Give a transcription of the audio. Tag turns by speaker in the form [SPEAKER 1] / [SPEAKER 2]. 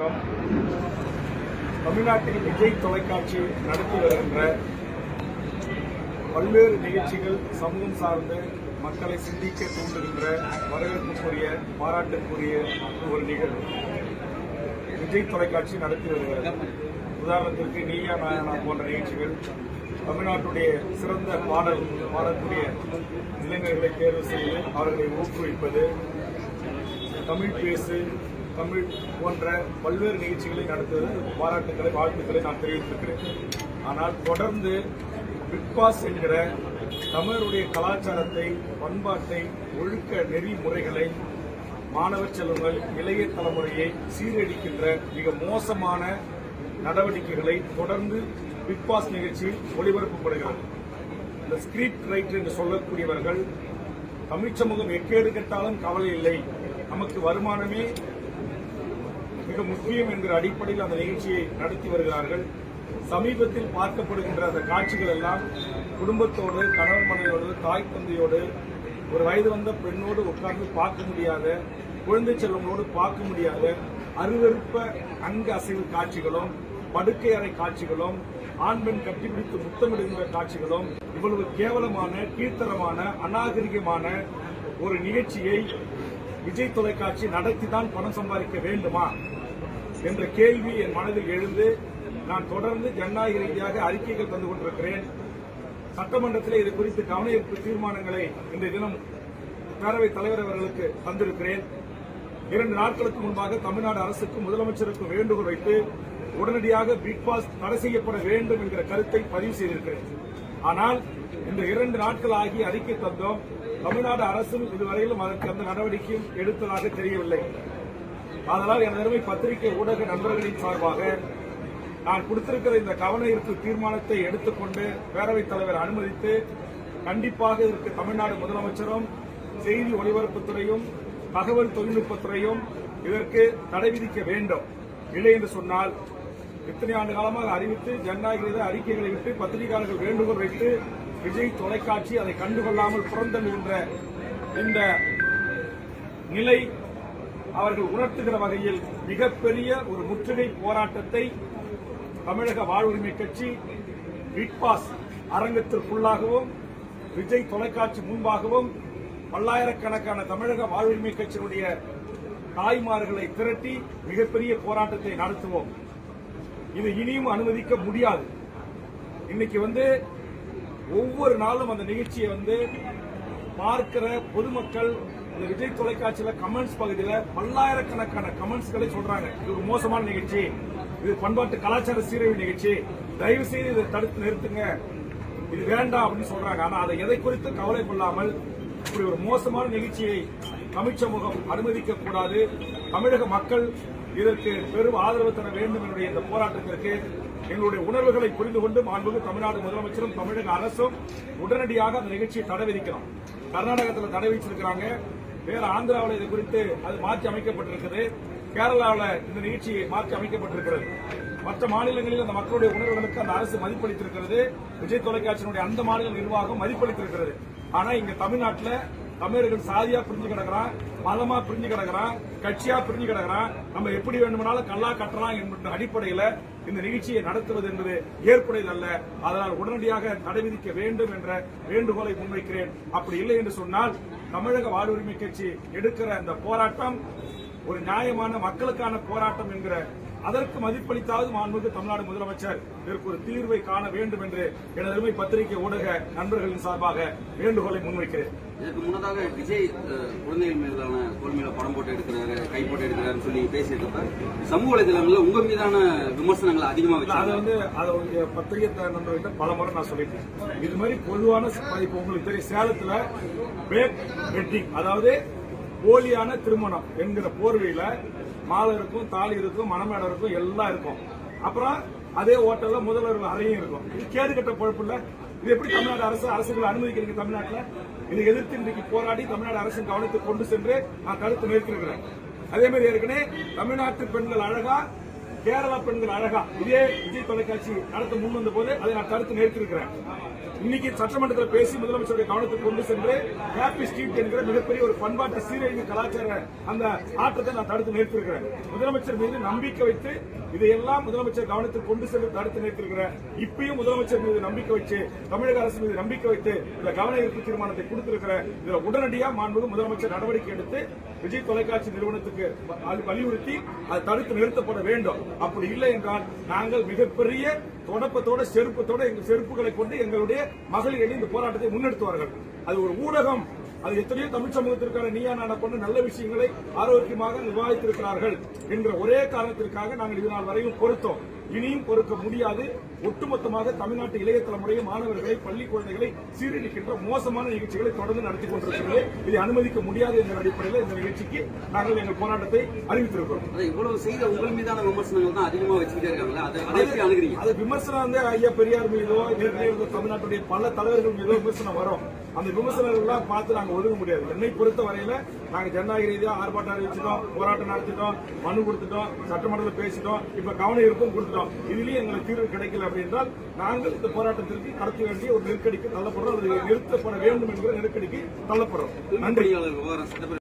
[SPEAKER 1] வணக்கம். தமிழ்நாட்டில் விஜய் தொலைக்காட்சி நடத்தி வருகின்ற பல்வேறு நிகழ்ச்சிகள் சமூகம் சார்ந்து மக்களை சிந்திக்க தூண்டுகின்ற வரவேற்புக்குரிய பாராட்டுக்குரிய ஒரு நிகழ்வு. விஜய் தொலைக்காட்சி நடத்தி வருகிறது. உதாரணத்திற்கு நீயா நாயனா போன்ற நிகழ்ச்சிகள் தமிழ்நாட்டுடைய சிறந்த பாடல் பாடக்கூடிய இளைஞர்களை தேர்வு செய்து அவர்களை ஊக்குவிப்பது தமிழ் பேசு தமிழ் போன்ற பல்வேறு நிகழ்ச்சிகளை நடத்துவது பாராட்டுக்களை வாழ்த்துக்களை நான் தெரிவித்திருக்கிறேன். ஆனால் தொடர்ந்து பிக் பாஸ் என்கிற தமிழருடைய கலாச்சாரத்தை பண்பாட்டை ஒழுக்க நெறிமுறைகளை மாணவர் செல்வங்கள் இளைய தலைமுறையை சீரழிக்கின்ற மிக மோசமான நடவடிக்கைகளை தொடர்ந்து பிக் பாஸ் நிகழ்ச்சியில் ஒளிபரப்பப்படுகிறது. இந்த ஸ்கிரிப்ட் ரைட்டர் என்று சொல்லக்கூடியவர்கள் தமிழ் சமூகம் எக்கேடு கெட்டாலும் கவலை இல்லை. நமக்கு வருமானமே மிக முக்கியம் என்கிற அடிப்படையில் அந்த நிகழ்ச்சியை நடத்தி வருகிறார்கள். சமீபத்தில் பார்க்கப்படுகின்ற அந்த காட்சிகள் எல்லாம் குடும்பத்தோடு கணவன் மனைவியோடு தாய் தந்தையோடு ஒரு வயது வந்த பெண்ணோடு உட்கார்ந்து பார்க்க முடியாத குழந்தை செல்வங்களோடு பார்க்க முடியாத அருவருப்ப அங்க அசைவு காட்சிகளும் படுக்கை அறை காட்சிகளும் ஆண் பெண் கட்டிப்பிடித்து முத்தமிடுகின்ற காட்சிகளும் இவ்வளவு கேவலமான கீழ்த்தரமான அநாகரிகமான ஒரு நிகழ்ச்சியை விஜய் தொலைக்காட்சி நடத்திதான் பணம் சம்பாதிக்க வேண்டுமா? என்ற கேள்வி என் மனதில் எழுந்து நான் தொடர்ந்து ஜனநாயக ரீதியாக அறிக்கைகள் தந்து கொண்டிருக்கிறேன். சட்டமன்றத்தில் இது குறித்து கவன தீர்மானங்களை இந்த தினம் பேரவைத் தலைவர் அவர்களுக்கு தந்திருக்கிறேன். இரண்டு நாட்களுக்கு முன்பாக தமிழ்நாடு அரசுக்கும் முதலமைச்சருக்கும் வேண்டுகோள் வைத்து உடனடியாக பிக் பாஸ் தடை செய்யப்பட வேண்டும் என்கிற கருத்தை பதிவு செய்திருக்கிறேன். ஆனால் இந்த இரண்டு நாட்கள் ஆகி அறிக்கை தந்தோம். தமிழ்நாடு அரசும் இதுவரையிலும் அதற்கு அந்த நடவடிக்கையும் எடுத்ததாக தெரியவில்லை. அதனால் எனது அருமை பத்திரிகை ஊடக நண்பர்களின் சார்பாக நான் கொடுத்திருக்கிற இந்த கவன ஈர்ப்பு தீர்மானத்தை எடுத்துக்கொண்டு பேரவைத் தலைவர் அனுமதித்து கண்டிப்பாக இதற்கு தமிழ்நாடு முதலமைச்சரும் செய்தி ஒலிபரப்புத்துறையும் தகவல் தொழில்நுட்பத்துறையும் இதற்கு தடை விதிக்க வேண்டும். இல்லை என்று சொன்னால் இத்தனை ஆண்டு காலமாக அறிவித்து ஜனநாயக அறிக்கைகளை விட்டு பத்திரிகையாளர்கள் வேண்டுகோள் வைத்து விஜய் தொலைக்காட்சி அதை கண்டுகொள்ளாமல் புறந்தள்ளுகின்ற இந்த நிலை அவர்கள் உணர்த்துகிற வகையில் மிகப்பெரிய ஒரு முற்றுகை போராட்டத்தை தமிழக வாழ்வுரிமை கட்சி பிக் பாஸ் அரங்கத்திற்குள்ளாகவும் விஜய் தொலைக்காட்சி முன்பாகவும் பல்லாயிரக்கணக்கான தமிழக வாழ்வுரிமை கட்சியினுடைய தாய்மார்களை திரட்டி மிகப்பெரிய போராட்டத்தை நடத்துவோம். இது இனியும் அனுமதிக்க முடியாது. இன்னைக்கு வந்து ஒவ்வொரு நாளும் அந்த நிகழ்ச்சியை வந்து பார்க்கிற பொதுமக்கள் இந்த விஜய் தொலைக்காட்சியில கமெண்ட்ஸ் பகுதியில பல்லாயிரக்கணக்கான கமெண்ட்ஸ்களை சொல்றாங்க. இது ஒரு மோசமான நிகழ்ச்சி. இது பண்பாட்டு கலாச்சார சீரழிவு நிகழ்ச்சி. தயவு செய்து இதை தடுத்து நிறுத்துங்க. இது வேண்டாம் அப்படின்னு சொல்றாங்க. ஆனா அதை எதை குறித்து கவலை கொள்ளாமல் இப்படி ஒரு மோசமான நிகழ்ச்சியை தமிழ் சமூகம் அனுமதிக்க கூடாது. தமிழக மக்கள் இதற்கு பெரும் ஆதரவு தர வேண்டும் என்னுடைய இந்த போராட்டத்திற்கு. எங்களுடைய உணர்வுகளை புரிந்து கொண்டு மாண்புமிகு தமிழ்நாடு முதலமைச்சரும் தமிழக அரசும் உடனடியாக அந்த நிகழ்ச்சியை தடை விதிக்கிறோம் கர்நாடகத்தில் தடை விதிச்சிருக்கிறாங்க. வேற ஆந்திராவில் இது குறித்து அது மாற்றி அமைக்கப்பட்டிருக்குது. கேரளாவில் இந்த நிகழ்ச்சி மாற்றி அமைக்கப்பட்டிருக்கிறது. மற்ற மாநிலங்களில் அந்த மக்களுடைய உணர்வுகளுக்கு அந்த அரசு மதிப்பளித்திருக்கிறது. விஜய் தொலைக்காட்சியினுடைய அந்த மாநில நிர்வாகம் மதிப்பளித்திருக்கிறது. ஆனா இங்க தமிழ்நாட்டில் தமிழர்கள் சாதியா பிரிஞ்சு கிடக்குறான் மதமா பிரிஞ்சு கிடக்குறான் கட்சியா பிரிஞ்சு கிடக்குறான். நம்ம எப்படி வேண்டுமானாலும் கல்லா கட்டலாம் என்ற அடிப்படையில இந்த நிகழ்ச்சியை நடத்துவது என்பது ஏற்புடையதல்ல அதனால் உடனடியாக தடை விதிக்க வேண்டும் என்ற வேண்டுகோளை முன்வைக்கிறேன். அப்படி இல்லை என்று சொன்னால் தமிழக வாழ்வுரிமை கட்சி எடுக்கிற அந்த போராட்டம் ஒரு நியாயமான மக்களுக்கான போராட்டம் என்கிற அதற்கு மதிப்பளித்தாவது மாண்புக்கு தமிழ்நாடு முதலமைச்சர். இதற்கு ஒரு தீர்வை காண வேண்டும் என்று எனது அருமை பத்திரிகை ஊடக நண்பர்களின் சார்பாக வேண்டுகோளை முன்வைக்கிறேன்.
[SPEAKER 2] இதற்கு முன்னதாக விஜய் குழந்தைகள் மீதான தோல் மீது படம் போட்டு எடுக்கிறாரு கை போட்டு எடுக்கிறாருன்னு சொல்லி பேசியிருக்கப்ப சமூக வலைதளங்களில் உங்க மீதான விமர்சனங்கள் அதிகமாக
[SPEAKER 1] அதை
[SPEAKER 2] வச்சாங்க
[SPEAKER 1] வந்து அதை பத்திரிகை நண்பர்கிட்ட பல முறை நான் சொல்லிட்டேன் இது மாதிரி பொதுவான இப்போ உங்களுக்கு தெரியும் சேலத்துல பேக் வெட்டிங் அதாவது போலியான திருமணம் என்கிற போர்வையில மாலை இருக்கும் தாலி இருக்கும் மணமேடம் இருக்கும் எல்லாம் இருக்கும். அப்புறம் அதே ஹோட்டல்ல முதல்வர் அறையும் இருக்கும். இது கேடு கட்ட பொழப்பு இல்ல. இது எப்படி தமிழ்நாடு அரசு அரசுகள் அனுமதிக்கிறீங்க தமிழ்நாட்டில்? இதை எதிர்த்து இன்றைக்கு போராடி தமிழ்நாடு அரசின் கவனத்தை கொண்டு சென்று நான் கருத்து நிறுத்திருக்கிறேன் அதே மாதிரி ஏற்கனவே தமிழ்நாட்டு பெண்கள் அழகா கேரளா பெண்கள் அழகா இதே விஜய் தொலைக்காட்சி நடத்த முன் வந்த போது அதை நான் கருத்து நிறுத்திருக்கிறேன் இன்னைக்கு சட்டமன்றத்தில் பேசி முதலமைச்சருடைய கவனத்துக்கு கொண்டு சென்று ஹாப்பி ஸ்ட்ரீட் என்கிற மிகப்பெரிய ஒரு பண்பாட்டு சீரழிவு கலாச்சார அந்த ஆட்டத்தை நான் தடுத்து நிறுத்திருக்கிறேன் முதலமைச்சர் மீது நம்பிக்கை வைத்து இதையெல்லாம் முதலமைச்சர் கவனத்துக்கு கொண்டு சென்று தடுத்து நிறுத்திருக்கிற இப்பயும் முதலமைச்சர் மீது நம்பிக்கை வச்சு தமிழக அரசு மீது நம்பிக்கை வைத்து இந்த கவன ஈர்ப்பு தீர்மானத்தை கொடுத்திருக்கிற இதுல உடனடியாக மாண்புமிகு முதலமைச்சர் நடவடிக்கை எடுத்து விஜய் தொலைக்காட்சி நிறுவனத்துக்கு வலியுறுத்தி அது தடுத்து நிறுத்தப்பட வேண்டும். அப்படி இல்லை என்றால் நாங்கள் மிகப்பெரிய தொடப்பத்தோட செருப்பத்தோட எங்கள் செருப்புகளை கொண்டு எங்களுடைய மகளிர் இந்த போராட்டத்தை முன்னெடுத்துவார்கள் அது ஒரு ஊடகம். அது எத்தனையோ தமிழ் சமூகத்திற்கான நீயா நானா கொண்ட நல்ல விஷயங்களை ஆரோக்கியமாக விவாதித்திருக்கிறார்கள் என்ற ஒரே காரணத்திற்காக நாங்கள் இது நாள் வரையும் பொறுத்தோம். இனியும் பொறுக்க முடியாது. ஒட்டுமொத்தமாக தமிழ்நாட்டு இளைய தலைமுறையை மாணவர்களை பள்ளி குழந்தைகளை சீரழிக்கின்ற மோசமான நிகழ்ச்சிகளை தொடர்ந்து நடத்தி கொண்டிருக்கிறது இதை அனுமதிக்க முடியாது என்ற அடிப்படையில் இந்த நிகழ்ச்சிக்கு நாங்கள் எங்கள் போராட்டத்தை அறிவித்திருக்கிறோம்.
[SPEAKER 2] இவ்வளவு செய்த உங்கள் மீதான விமர்சனங்கள் தான் அதிகமா வச்சுக்கிட்டே இருக்காங்களா அதை
[SPEAKER 1] விமர்சனம் வந்து ஐயா பெரியார் மீதோ தமிழ்நாட்டுடைய பல தலைவர்கள் மீதோ விமர்சனம் வரும். அந்த விமர்சனங்கள் பார்த்து நாங்கள் ஒதுங்க முடியாது. என்னை பொறுத்த வரையில நாங்கள் ஜனநாயக ரீதியாக ஆர்ப்பாட்டம் அறிவிச்சிட்டோம் போராட்டம் நடத்திட்டோம் மனு கொடுத்துட்டோம் சட்டமன்றத்தில் பேசிட்டோம் இப்ப கவன இருக்கும் கொடுத்துட்டோம். இதுலயும் எங்களுக்கு தீர்வு கிடைக்கல அப்படின்றால் நாங்கள் இந்த போராட்டத்திற்கு நடத்த வேண்டிய ஒரு நெருக்கடிக்கு தள்ளப்படுறோம். அது நிறுத்தப்பட வேண்டும் என்கிற நெருக்கடிக்கு தள்ளப்படுறோம். நன்றி.